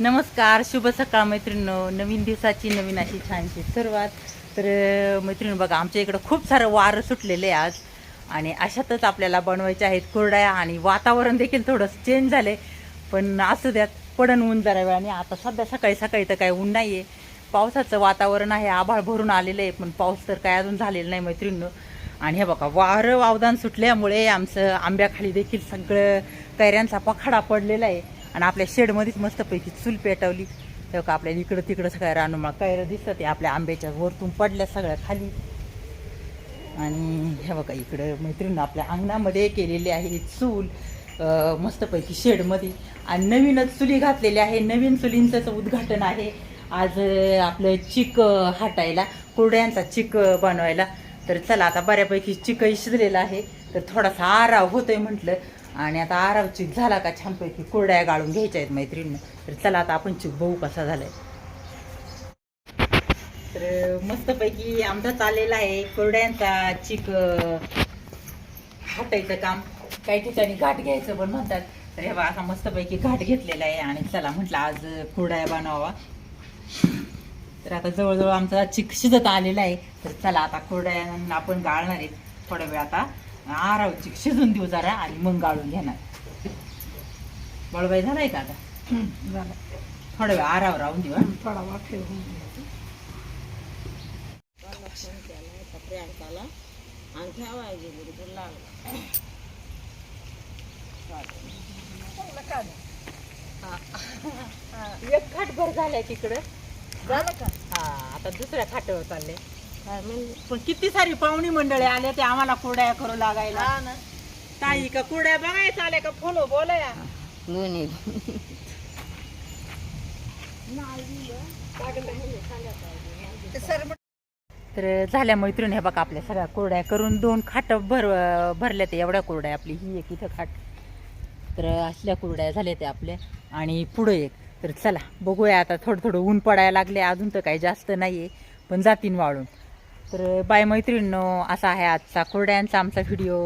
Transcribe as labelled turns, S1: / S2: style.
S1: नमस्कार शुभ सकाळ मैत्रिणींनो. नवीन दिवसाची नवीन अशी छानशी सुरुवात. तर मैत्रिणी बघा आमच्या इकडं खूप सारं वारं सुटलेलं आहे आज. आणि अशातच आपल्याला बनवायच्या आहेत कुरड्या आणि वातावरण देखील थोडंसं चेंज झाले पण असू द्यात पडण ऊन जरा वेळाने. आता सध्या सकाळी सकाळी तर काय ऊन नाही आहे पावसाचं वातावरण आहे आभाळ भरून आलेलं आहे. पण पाऊस तर काय अजून झालेला नाही मैत्रिणींनो. आणि हे बघा वारं वावदान सुटल्यामुळे आमचं आंब्याखाली देखील सगळं कैऱ्यांचा पखाडा पडलेला आहे. आणि आपल्या शेडमध्येच मस्तपैकी चूल पेटवली. तेव्हा का आपल्याला इकडं तिकडं सगळ्या रानूमाळ कैरं दिसतं ते आपल्या आंब्याच्या वरतून पडल्या सगळ्या खाली. आणि हे बघा इकडं मैत्रीण आपल्या अंगणामध्ये केलेली आहे चूल मस्तपैकी शेडमध्ये. आणि नवीनच चुली घातलेली आहे. नवीन चुलींचं उद्घाटन आहे. आज आपलं चिक हटायला हाटायला कुरड्यांचा चिक बनवायला. तर चला आता बऱ्यापैकी चिकही शिजलेला आहे. तर थोडासा आराव होतोय म्हटलं. आणि आता आराव चिक झाला का छानपैकी कुरड्या गाळून घ्यायच्या आहेत मैत्रिणीनं. तर चला आता आपण चिक बघू कसा झालाय. तर मस्तपैकी आमचा चाललेला आहे कुरड्यांचा चिक अं, हाटायचं काम. काही ठिकाणी घाट घ्यायचं पण म्हणतात. तर हे असा मस्तपैकी घाट घेतलेला आहे आणि चला म्हटलं आज कुरड्या बनवावा. तर आता जवळजवळ आमचा चिक शिजत आलेला आहे. तर चला आता कुरड्या आपण गाळणार आहे थोड्या वेळ आता. आराव चिक शिजून देऊ जरा आणि मग गाळून घेणार. बळबाई झालाय का आता?
S2: झालं
S1: थोड्या वेळ आराव राहून देऊ.
S2: थोडा वाफे होऊन
S3: प्रियांकाला आणि ठेवायची बरोबर लागलं
S1: एक खाटभर झालाय तिकडं.
S3: झालं का
S1: हा आता दुसऱ्या खाट्यावर चालले
S3: काय म्हणले
S1: पण किती सारी पाहुणी मंडळी आले ते आम्हाला कुरड्या करू लागायला.
S3: हा ना.
S1: ताई का कुरड्या बघायचं आल्या का फोन बोलाया?
S3: दोन्ही.
S1: तर झाल्या मैत्रीण हे बघा आपल्या सगळ्या कुरड्या करून दोन खाट भर भरल्या ते एवढ्या कुरड्या आपली. ही एक इथं खाट. तर असल्या कुरड्या झाल्या त्या आपल्या. आणि पुढं एक. तर चला बघूया आता थोडं थोडं ऊन पडायला लागले. अजून तर काही जास्त नाही आहे पण जातीन वाळून. तर बाय मैत्रिणींनो असा आहे आजचा कुरड्यांचा आमचा व्हिडिओ